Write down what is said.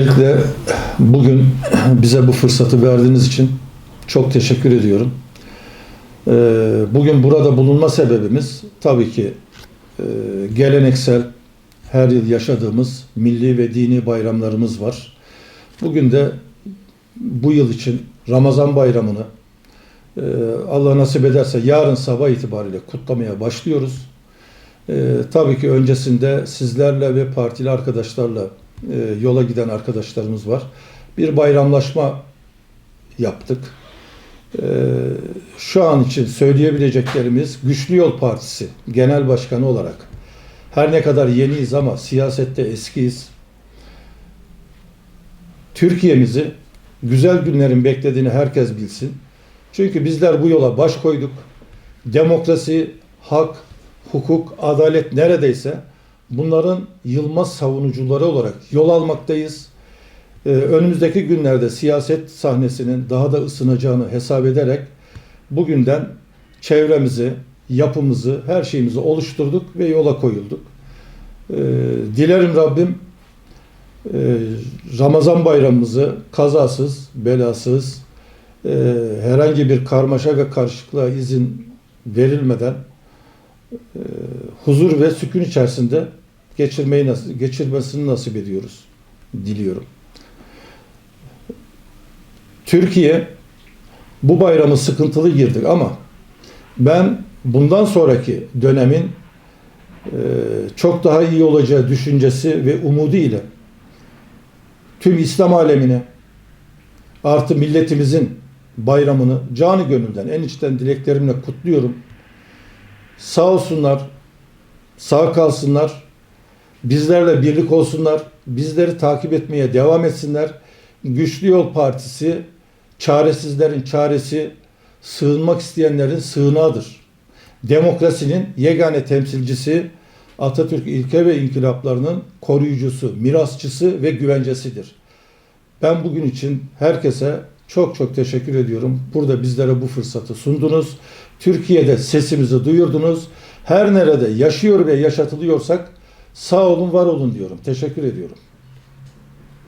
Öncelikle bugün bize bu fırsatı verdiğiniz için çok teşekkür ediyorum. Ee, Bugün burada bulunma sebebimiz tabii ki e, geleneksel her yıl yaşadığımız milli ve dini bayramlarımız var. Bugün de bu yıl için Ramazan bayramını e, Allah nasip ederse yarın sabah itibariyle kutlamaya başlıyoruz. Ee, tabii ki öncesinde sizlerle ve partili arkadaşlarla e, yola giden arkadaşlarımız var. Bir bayramlaşma yaptık. Ee, şu an için söyleyebileceklerimiz Güçlü Yol Partisi Genel Başkanı olarak her ne kadar yeniyiz ama siyasette eskiyiz. Türkiye'mizi güzel günlerin beklediğini herkes bilsin. Çünkü bizler bu yola baş koyduk. Demokrasi, hak, hukuk, adalet neredeyse bunların yılmaz savunucuları olarak yol almaktayız. Ee, önümüzdeki günlerde siyaset sahnesinin daha da ısınacağını hesap ederek bugünden çevremizi, yapımızı, her şeyimizi oluşturduk ve yola koyulduk. Ee, dilerim Rabbim e, Ramazan bayramımızı kazasız, belasız, e, herhangi bir karmaşa ve karışıklığa izin verilmeden huzur ve sükun içerisinde geçirmeyi nasip, geçirmesini nasip ediyoruz. Diliyorum. Türkiye bu bayramı sıkıntılı girdik ama ben bundan sonraki dönemin e, çok daha iyi olacağı düşüncesi ve umudu ile tüm İslam alemine artı milletimizin bayramını canı gönülden en içten dileklerimle kutluyorum. Sağ olsunlar, sağ kalsınlar, bizlerle birlik olsunlar, bizleri takip etmeye devam etsinler. Güçlü Yol Partisi çaresizlerin çaresi, sığınmak isteyenlerin sığınağıdır. Demokrasinin yegane temsilcisi Atatürk ilke ve inkılaplarının koruyucusu, mirasçısı ve güvencesidir. Ben bugün için herkese çok çok teşekkür ediyorum. Burada bizlere bu fırsatı sundunuz. Türkiye'de sesimizi duyurdunuz. Her nerede yaşıyor ve yaşatılıyorsak sağ olun, var olun diyorum. Teşekkür ediyorum.